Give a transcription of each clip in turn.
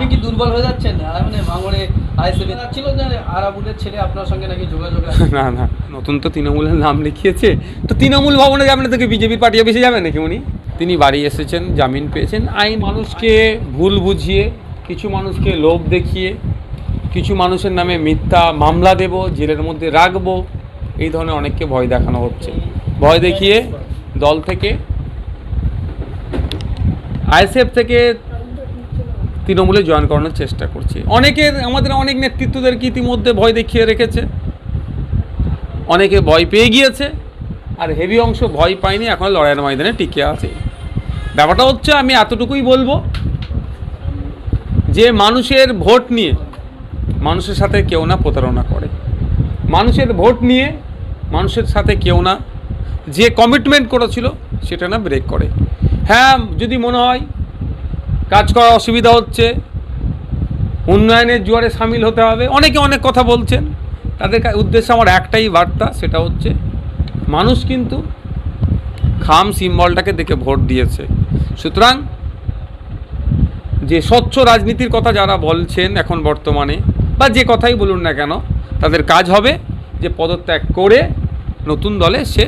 আপনি কি দুর্বল হয়ে যাচ্ছেন? মানে ভাঙড়ে আইসিবি ছিল যে আরাবুলের ছেলে আপনার সঙ্গে নাকি যোগাযোগ না না, নতুন তো তৃণমূলের নাম লিখিয়েছে। তো তৃণমূল ভবনে যাবেন না, তোকে বিজেপির পার্টি অফিসে যাবেন নাকি উনি? তিনি বাড়ি এসেছেন, জামিন পেয়েছেন, আইন মানুষকে ভুল বুঝিয়ে, কিছু মানুষকে লোভ দেখিয়ে, কিছু মানুষের নামে মিথ্যা মামলা দেব, জেলের মধ্যে রাখব, এই ধরনের অনেককে ভয় দেখানো হচ্ছে। ভয় দেখিয়ে দল থেকে, আইএসএফ থেকে তৃণমূলে জয়েন করানোর চেষ্টা করছি। অনেকের, আমাদের অনেক নেতৃত্বদেরকে ইতিমধ্যে ভয় দেখিয়ে রেখেছে। অনেকে ভয় পেয়ে গিয়েছে, আর হেভি অংশ ভয় পায়নি, এখন লড়াইয়ের ময়দানে টিকে আছে। ব্যাপারটা হচ্ছে, আমি এতটুকুই বলব যে, মানুষের ভোট নিয়ে মানুষের সাথে কেউ না প্রতারণা করে। মানুষের ভোট নিয়ে মানুষের সাথে কেউ না যে কমিটমেন্ট করেছিল, সেটা না ব্রেক করে। হ্যাঁ যদি মনে হয় কাজ করা অসুবিধা হচ্ছে, উন্নয়নের জোয়ারে সামিল হতে হবে। অনেকে অনেক কথা বলছেন, তাদের উদ্দেশ্যে আমার একটাই বার্তা, সেটা হচ্ছে মানুষ কিন্তু খাম সিম্বলটাকে দেখে ভোট দিয়েছে। সুতরাং যে স্বচ্ছ রাজনীতির কথা যারা বলছেন এখন বর্তমানে, বা যে কথাই বলুন না কেন, তাদের কাজ হবে যে পদত্যাগ করে নতুন দলে সে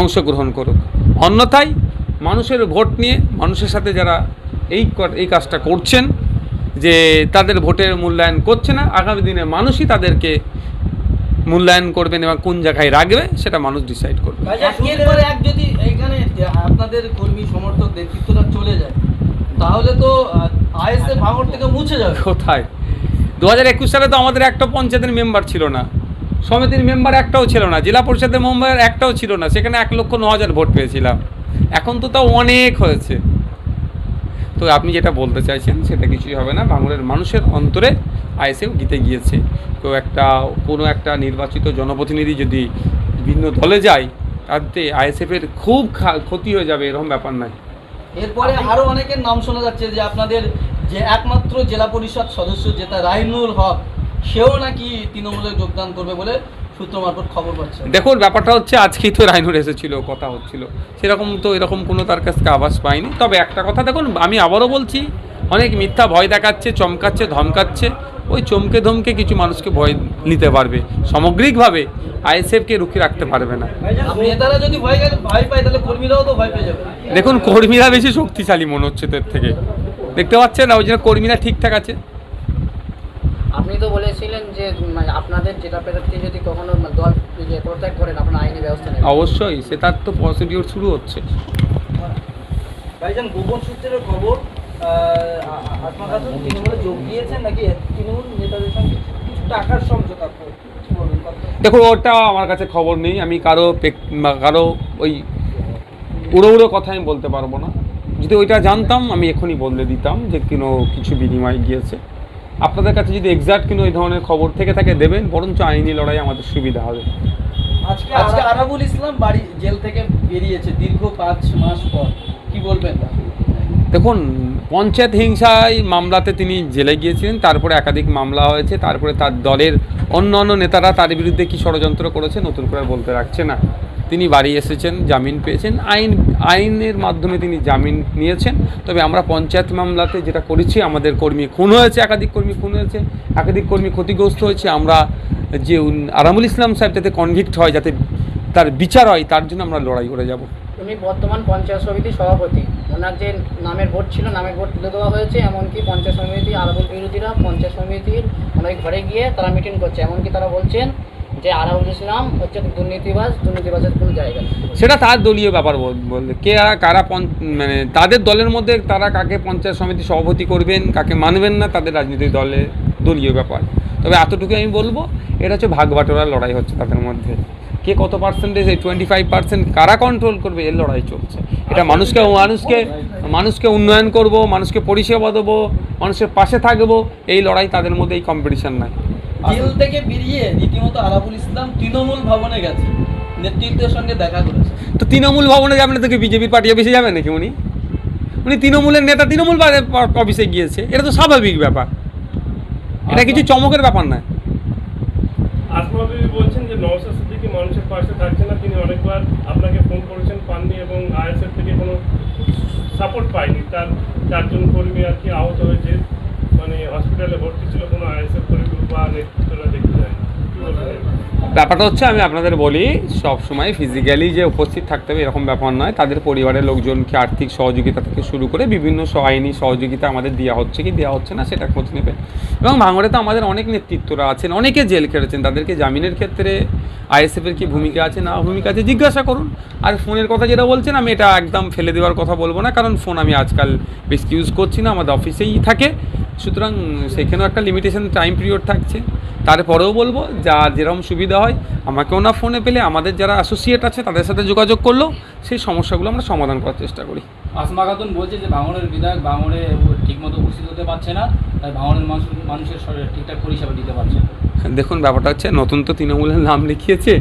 অংশগ্রহণ করুক। অন্যথায় মানুষের ভোট নিয়ে মানুষের সাথে যারা এই এই কাজটা করছেন যে তাদের ভোটের মূল্যায়ন করছে না আগামী দিনে মানুষই তাদেরকে মূল্যায়ন করবেন এবং কোন জায়গায় রাখবে সেটা মানুষ ডিসাইড করবে। একের পর এক যদি এখানে আপনাদের কর্মী সমর্থক নেতৃত্বটা চলে যায় তাহলে তো আইএসএ ভাঙড় থেকে মুছে যাবে। কোথায়? দু হাজার একুশ সালে তো আমাদের একটা পঞ্চায়েতের মেম্বার ছিল না। সমিতির মেম্বার একটাও ছিল না। জেলা পরিষদের মেম্বার একটাও ছিল না। সেখানে এক লক্ষ ন হাজার ভোট পেয়েছিলাম। এখন তো তাও অনেক হয়েছে। তো আপনি যেটা বলতে চাইছেন সেটা কিছুই হবে না। বাংলার মানুষের অন্তরে আইএসএফ জিতে গিয়েছে। কেউ একটা কোনো একটা নির্বাচিত জনপ্রতিনিধি যদি ভিন্ন দলে যায় তাতে আইএসএফের খুব ক্ষতি হয়ে যাবে এরকম ব্যাপার নাই এরপরে আরও অনেকের নাম শোনা যাচ্ছে যে আপনাদের যে একমাত্র জেলা পরিষদ সদস্য যেটা রাইনুল হক সেও নাকি তৃণমূলে যোগদান করবে বলে দেখুন ব্যাপারটা হচ্ছে আজকেই তো রাইনুর এসেছিল কথা হচ্ছিল। সেরকম তো এরকম কোনো তার কাছ থেকে আভাস পাইনি। তবে একটা কথা দেখুন আমি আবারও বলছি অনেক মিথ্যা ভয় দেখাচ্ছে চমকাচ্ছে ধমকাচ্ছে। ওই চমকে ধমকে কিছু মানুষকে ভয় নিতে পারবে সামগ্রিকভাবে আইএসএফকে রুখে রাখতে পারবে না। যদি ভয় ভয় পায় তাহলে কর্মীরাও তো ভয় পেয়ে যাবে। দেখুন কর্মীরা বেশি শক্তিশালী মনে হচ্ছে এর থেকে। দেখতে পাচ্ছেন না ওই জন্য কর্মীরা ঠিকঠাক আছে। আপনি তো বলেছিলেন যে মানে আপনাদের জেলা প্রার্থী যদি কখনো দল যে প্রত্যাগ করেন আপনার আইনি ব্যবস্থা নেবেন। অবশ্যই সে তার তো প্রসিডিওর শুরু হচ্ছে। ভাইজান গোপন সূত্রের খবর আপনার কাছে তৃণমূলে যোগ দিয়েছেন নাকি? তৃণমূল নেতাদের সঙ্গে কিছু টাকার সমঝোতা দেখুন ওটা আমার কাছে খবর নেই। আমি কারও কারও ওই উড়ো উড়ো কথা আমি বলতে পারব না। যদি ওইটা জানতাম আমি এখনই বলে দিতাম যে কোনো কিছু বিনিময় গিয়েছে। আপনাদের কাছে যদি এক্সাক্ট কোনো এই ধরনের খবর থেকে থাকে দেবেন বরঞ্চ আইনি লড়াই আমাদের সুবিধা হবে। আজকে আজকে আরাবুল ইসলাম বাড়ি জেল থেকে বেরিয়েছে দীর্ঘ পাঁচ মাস পর। কি বলবেন দেখুন পঞ্চায়েত হিংসায় মামলাতে তিনি জেলে গিয়েছিলেন তারপরে একাধিক মামলা হয়েছে তারপরে তার দলের অন্য অন্য নেতারা তার বিরুদ্ধে কি ষড়যন্ত্র করেছে নতুন করে বলতে রাখছে না। তিনি বাড়ি এসেছেন, জামিন পেয়েছেন। আইন, আইনের মাধ্যমে তিনি জামিন নিয়েছেন। তবে আমরা পঞ্চায়েত মামলাতে যেটা করেছি, আমাদের কর্মী খুন হয়েছে, একাধিক কর্মী খুন হয়েছে, একাধিক কর্মী ক্ষতিগ্রস্ত হয়েছে। আমরা যে আরামুল ইসলাম সাহেব যাতে কনভিক্ট হয় যাতে তার বিচার হয়, তার জন্য আমরা লড়াই করে যাব। উনি বর্তমান পঞ্চায়েত সমিতির সভাপতি। ওনার যে নামের ভোট ছিল, নামের ভোট তুলে দেওয়া হয়েছে, এমনকি পঞ্চায়েত সমিতি আরাবুল বিরোধীরা পঞ্চায়েত সমিতির ওনার ঘরে গিয়ে তারা মিটিং করছে। এমনকি তারা বলছেন যে আরাবুল ইসলাম হচ্ছে দুর্নীতিবাজ, দুর্নীতিবাজের কোনো জায়গা সেটা তার দলীয় ব্যাপার বল- বলতে কে কারা মানে তাদের দলের মধ্যে তারা কাকে পঞ্চায়েত সমিতি সভাপতি করবেন, কাকে মানবেন না, তাদের রাজনৈতিক দলের দলীয় ব্যাপার। তবে এতটুকু আমি বলব, এটা হচ্ছে ভাগ বাটোয়ারার লড়াই হচ্ছে তাদের মধ্যে। কে কত পার্সেন্টেজ এই টোয়েন্টি ফাইভ পার্সেন্ট কারা কন্ট্রোল করবে, এর লড়াই চলছে। এটা মানুষকে মানুষকে মানুষকে উন্নয়ন করব, মানুষকে পরিষেবা দেবো, মানুষের পাশে থাকব, এই লড়াই তাদের মধ্যে এই কম্পিটিশন নাই। জেল থেকে বেরিয়ে রীতিমতো আরাবুল ইসলাম তৃণমূল ভবনে গেছে। নেতৃত্বের সঙ্গে দেখা করেছে। তো তৃণমূল ভবনে যাবেন না তোকে বিজেপির পার্টি অফিসে যাবেন নাকি উনি? উনি তৃণমূলের নেতা তৃণমূল অফিসে গিয়েছে। এটা তো স্বাভাবিক ব্যাপার। এটা কিছু চমকের ব্যাপার নয় আসমা বিবি বলছেন যে নওশাদ সিদ্দিকী মানুষের পাশে থাকছে না। তিনি অনেকবার আপনাকে ফোন করেছেন পাননি এবং আইএসএফ থেকে কোনো সাপোর্ট পায়নি। তার চারজন কর্মী আর কি আহত হয়েছে। মানে হসপিটালে ভর্তি ছিল কোনো আইএসএফ বা নেতৃত্বরা দেখতে যায় ব্যাপারটা হচ্ছে, আমি আপনাদের বলি সব সময় ফিজিক্যালি যে উপস্থিত থাকতে হবে, এরকম ব্যাপার নয়। তাদের পরিবারের লোকজনকে আর্থিক সহযোগিতা থেকে শুরু করে বিভিন্ন আইনি সহযোগিতা আমাদের দেওয়া হচ্ছে কি দেওয়া হচ্ছে না, সেটা খোঁজ নেবে এবং ভাঙড়ে তো আমাদের অনেক নেতৃত্বরা আছেন, অনেকে জেল খেটেছেন, তাদেরকে জামিনের ক্ষেত্রে আইএসএফের কি ভূমিকা আছে, না ভূমিকা আছে, জিজ্ঞাসা করুন। আর ফোনের কথা যেটা বলছেন, আমি এটা একদম ফেলে দেওয়ার কথা বলব না, কারণ ফোন আমি আজকাল বেশি ইউজ করছি না, আমাদের অফিসেই থাকে। সুতরাং সেখানেও একটা লিমিটেশন টাইম পিরিয়ড থাকছে। তারপরেও বলব, যা যেরকম সুবিধা হয় আমাকেও না ফোনে পেলে আমাদের যারা অ্যাসোসিয়েট আছে তাদের সাথে যোগাযোগ করল সেই সমস্যাগুলো আমরা সমাধান করার চেষ্টা করি। আসমা খাতুন বলছে যে ভাঙড়ের বিধায়ক ভাঙড়ে ঠিকমতো উপস্থিত হতে পারছে না তাই ভাঙড়ের মানুষ মানুষের শরীরে ঠিকঠাক পরিষেবা দিতে পারছে না। দেখুন ব্যাপারটা হচ্ছে নতুন তো তৃণমূলের নাম লিখিয়েছে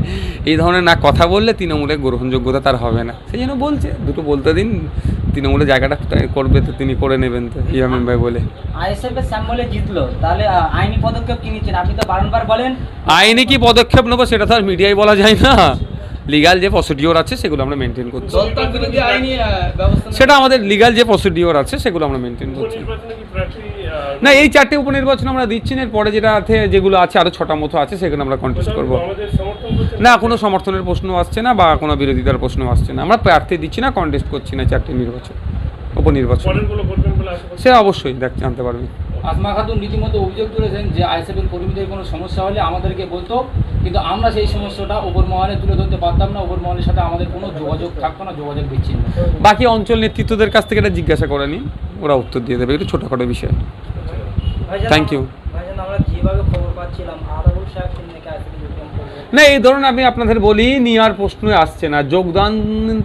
এই ধরনের না কথা বললে তৃণমূলের গ্রহণযোগ্যতা তার হবে না। সেই জন্য বলছে দুটো বলতে দিন তৃণমূলের জায়গাটা করবে তো তিনি করে নেবেন তো ইয়ামিন ভাই বলে। আইএসএফ এর জিতলো তাহলে আইনি পদক্ষেপ কি নিচ্ছেন? আপনি তো বারংবার বলেন। আইনে কি পদক্ষেপ নেব সেটা তো আর মিডিয়ায় বলা যায় না। লিগাল যে প্রসিডিওর আছে সেগুলো আমরা মেনটেন করছি। সেটা আমাদের লিগাল যে প্রসিডিওর আছে সেগুলো আমরা মেনটেন করছি। না এই চারটে উপনির্বাচন আমরা দিচ্ছি না পরে যেটা আছে যেগুলো আছে আরও ছটা মতো আছে সেগুলো আমরা কন্টেস্ট করব। না? কোনো সমর্থনের প্রশ্ন আসছে না বা কোনো বিরোধিতার প্রশ্ন আসছে না। আমরা প্রার্থী দিচ্ছি না কন্টেস্ট করছি না চারটে নির্বাচন উপনির্বাচন। সে অবশ্যই দেখ জানতে পারবেন আসমা খাতুন রীতিমতো অভিযোগ তুলেছেন যে আইএসএফের কর্মীদের কোনো সমস্যা হলে আমাদেরকে বলতো কিন্তু আমরা সেই সমস্যাটা ওপর মহলে তুলে ধরতে পারতাম না ওপর মহলের সাথে আমাদের কোনো যোগাযোগ থাকতো না যোগাযোগ বিচ্ছিন্ন। বাকি অঞ্চল নেতৃত্বদের কাছ থেকে এটা জিজ্ঞাসা করে নিন ওরা উত্তর দিয়ে দেবে একটু ছোটোখাটো বিষয়। যোগদান করবে। না এই ধরুন আমি আপনাদের বলি নেওয়ার প্রশ্নই আসছে না। যোগদান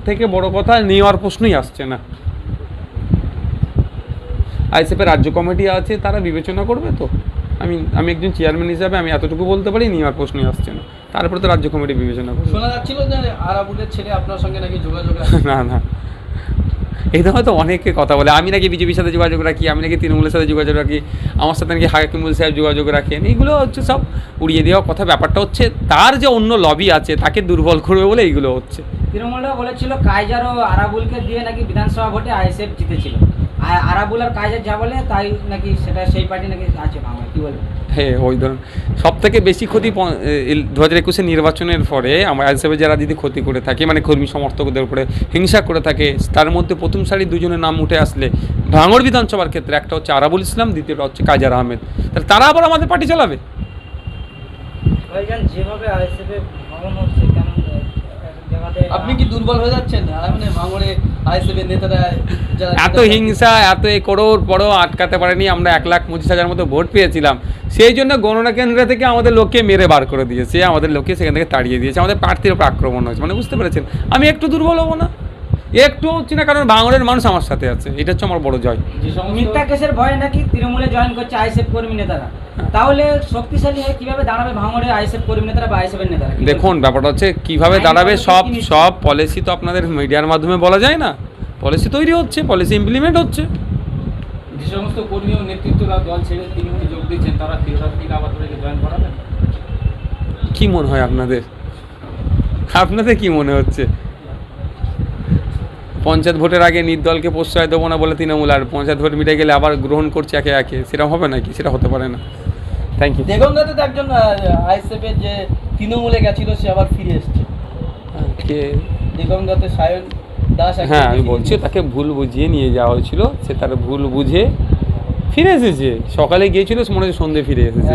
থেকে বড় কথা নেওয়ার প্রশ্নই আসছে না। আইসিএফের রাজ্য কমিটি আছে তারা বিবেচনা করবে তো। আমি আমি একজন চেয়ারম্যান হিসাবে আমি এতটুকু বলতে পারি নেওয়ার প্রশ্নই আসছে না। তারপরে তো রাজ্য কমিটি বিবেচনা করবে। শোনা যাচ্ছিল যে আরাবুলের ছেলে আপনার সঙ্গে নাকি যোগাযোগ না না। এই ধরনের তো অনেকে কথা বলে। আমি নাকি বিজেপির সাথে যোগাযোগ রাখি, আমি নাকি তৃণমূলের সাথে যোগাযোগ রাখি, আমার সাথে নাকি হাকিমুল সাহেব যোগাযোগ রাখেন, এইগুলো হচ্ছে সব উড়িয়ে দেওয়া কথা। ব্যাপারটা হচ্ছে, তার যে অন্য লবি আছে, তাকে দুর্বল করবে বলে এইগুলো হচ্ছে। তৃণমূলরা বলেছিল কাইজার ও আরাবুলকে দিয়ে নাকি বিধানসভা ভোটে আইএসএফ জিতেছিল। আর আরাবুল আর কাইজার যা বলে তাই নাকি সেটা সেই পার্টি নাকি আছে কি হ্যাঁ ওই ধরুন সব থেকে বেশি ক্ষতি দু হাজার একুশে নির্বাচনের পরে আমার হিসেবে যারা যদি ক্ষতি করে থাকে মানে কর্মী সমর্থকদের উপরে হিংসা করে থাকে তার মধ্যে প্রথম সারি দুজনের নাম উঠে আসলে ভাঙড় বিধানসভার ক্ষেত্রে একটা হচ্ছে আরাবুল ইসলাম দ্বিতীয়টা হচ্ছে কাজার আহমেদ। তাহলে তারা আবার আমাদের পার্টি চালাবে? যেভাবে আইএসএফ হচ্ছে আপনি কি দুর্বল হয়ে যাচ্ছেন? মানে ভাঙড়ে আইএসএফ নেতারা এত হিংসা এত এ করোর পরও আটকাতে পারেনি। আমরা এক লাখ পঁচিশ হাজার মতো ভোট পেয়েছিলাম। সেই জন্য গণনা কেন্দ্র থেকে আমাদের লোককে মেরে বার করে দিয়েছে। আমাদের লোককে সেখান থেকে তাড়িয়ে দিয়েছে। আমাদের প্রার্থীর উপর আক্রমণ হয়েছে। মানে বুঝতে পেরেছেন? আমি একটু দুর্বল হব না? একটু হচ্ছে না কারণ ভাঙড়ের মানুষ আমার সাথে আছে এটা হচ্ছে আমার বড় জয়। মিথ্যা কেসের ভয়ে নাকি তৃণমূলে জয়েন করছে আইএসএফ কর্মী নেতারা। তাহলে শক্তিশালী হয়ে কীভাবে দাঁড়াবে ভাঙড়ে আইএসএফ কর্মী নেতারা বা আইএসএফ নেতারা? দেখুন ব্যাপারটা হচ্ছে কীভাবে দাঁড়াবে সব সব পলিসি তো আপনাদের মিডিয়ার মাধ্যমে বলা যায় না। পলিসি তৈরি হচ্ছে পলিসি ইমপ্লিমেন্ট হচ্ছে। যে সমস্ত কর্মী ও নেতৃত্বরা দল ছেড়ে তৃণমূলে যোগ দিচ্ছেন তারা ফেরত দিকে আবার তাদেরকে জয়েন করাবেন? কি মনে হয় আপনাদের? আপনাদের কি মনে হচ্ছে? পঞ্চায়েত ভোটের আগে নির্দলকে প্রশ্রয় দেবো না বলে তৃণমূল আর পঞ্চায়েত ভোট মিটে গেলে আবার গ্রহণ করছে একে একে সেটা হবে নাকি? সেটা হতে পারে না। থ্যাংক ইউ দেগঙ্গাতে তো একজন আইএসএফ এর যে তৃণমূলে গেছিল সে আবার ফিরে এসেছে। কে দিগঙ্গাতে সায়ন দাস হ্যাঁ আমি বলছি তাকে ভুল বুঝিয়ে নিয়ে যাওয়া হয়েছিল সে তার ভুল বুঝে ফিরে এসেছে। সকালে গিয়েছিল মনে হচ্ছে সন্ধে ফিরে এসেছে।